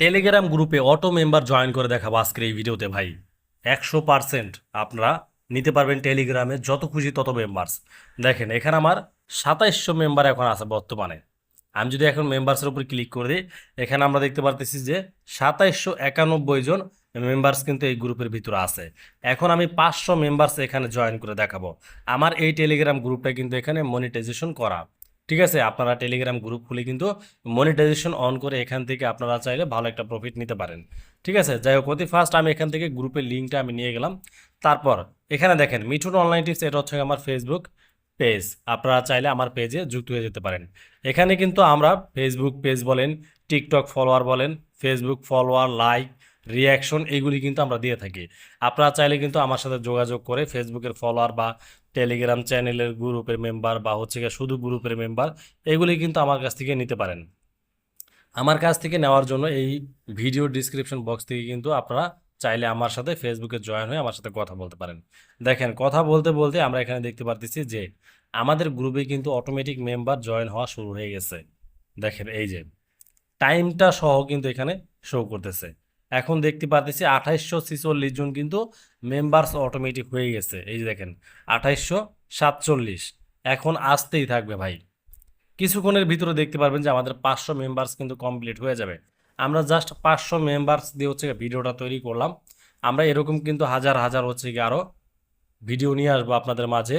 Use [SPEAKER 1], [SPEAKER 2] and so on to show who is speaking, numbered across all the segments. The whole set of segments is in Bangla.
[SPEAKER 1] টেলিগ্রাম গ্রুপে অটো মেম্বার জয়েন করে দেখাবো আজকের এই ভিডিওতে ভাই। একশো পার্সেন্ট আপনারা নিতে পারবেন টেলিগ্রামে যত খুশি তত মেম্বার্স দেখেন, এখানে আমার সাতাইশশো মেম্বার এখন আছে বর্তমানে। আমি যদি এখন মেম্বার্সের উপর ক্লিক করে দিই, এখানে আমরা দেখতে পারতেছি যে সাতাইশশো একানব্বই জন মেম্বার্স কিন্তু এই গ্রুপের ভিতরে আছে। এখন আমি পাঁচশো মেম্বার্স এখানে জয়েন করে দেখাবো। আমার এই টেলিগ্রাম গ্রুপটা কিন্তু এখানে মনিটাইজেশন করা। ঠিক আছে? আপনারা টেলিগ্রাম গ্রুপ খুলে কিন্তু মনিটাইজেশন অন করে এখান থেকে আপনারা চাইলে ভালো একটা প্রফিট নিতে পারেন। ঠিক আছে? যাই হোক, অতি ফার্স্ট আমি এখান থেকে গ্রুপের লিঙ্কটা আমি নিয়ে গেলাম। তারপর, এখানে দেখেন, মিঠুন অনলাইন টিপস এটা হচ্ছে আমার ফেসবুক পেজ আপনারা চাইলে আমার পেজে যুক্ত হয়ে যেতে পারেন। এখানে কিন্তু আমরা ফেসবুক পেজ বলেন টিকটক ফলোয়ার বলেন ফেসবুক ফলোয়ার লাইক রিয়াকশন এইগুলি কিন্তু আমরা দিয়ে থাকি। আপনারা চাইলে কিন্তু আমার সাথে যোগাযোগ করে ফেসবুকের ফলোয়ার বা টেলিগ্রাম চ্যানেলের গ্রুপের মেম্বার বা হচ্ছে গিয়ে শুধু গ্রুপের মেম্বার এগুলি কিন্তু আমার কাছ থেকে নিতে পারেন। আমার কাছ থেকে নেওয়ার জন্য এই ভিডিও ডিসক্রিপশন বক্স থেকে কিন্তু আপনারা চাইলে আমার সাথে ফেসবুকে জয়েন হয়ে আমার সাথে কথা বলতে পারেন। দেখেন, কথা বলতে বলতে আমরা এখানে দেখতে পারতেছি যে আমাদের গ্রুপে কিন্তু অটোমেটিক মেম্বার জয়েন হওয়া শুরু হয়ে গেছে। দেখেন, এই যে। টাইমটা সহ কিন্তু এখানে শো করতেছে। এখন দেখতে পারতেছি আঠাইশশো ছিচল্লিশ জন কিন্তু মেম্বার্স অটোমেটিক হয়ে গেছে। এই যে দেখেন, আঠাইশশো সাতচল্লিশ। এখন আসতেই থাকবে ভাই। কিছুক্ষণের ভিতরে দেখতে পারবেন যে আমাদের পাঁচশো মেম্বার্স কিন্তু কমপ্লিট হয়ে যাবে। আমরা জাস্ট পাঁচশো মেম্বার্স দিয়ে হচ্ছে ভিডিওটা তৈরি করলাম। আমরা এরকম কিন্তু হাজার হাজার হচ্ছে গিয়ে আরও ভিডিও নিয়ে আসব আপনাদের মাঝে।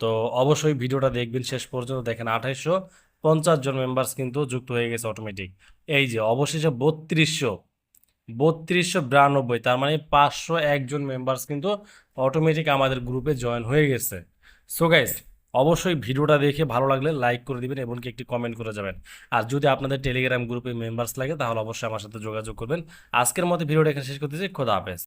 [SPEAKER 1] তো অবশ্যই ভিডিওটা দেখবেন শেষ পর্যন্ত। দেখেন, আঠাইশশো পঞ্চাশ জন মেম্বার্স কিন্তু যুক্ত হয়ে গেছে অটোমেটিক এই যে, অবশেষে বত্রিশশো বত্রিশশো বিরানব্বই, তার মানে পাঁচশো একজন মেম্বার্স কিন্তু অটোমেটিক আমাদের গ্রুপে জয়েন হয়ে গেছে। সো গাইস অবশ্যই ভিডিওটা দেখে ভালো লাগলে লাইক করে দিবেন এবং কি একটি কমেন্ট করে যাবেন। আর যদি আপনাদের টেলিগ্রাম গ্রুপে মেম্বার্স লাগে, তাহলে অবশ্যই আমার সাথে যোগাযোগ করবেন। আজকের মতো ভিডিওটা এখানে শেষ করতেছি। খোদা হাফেজ।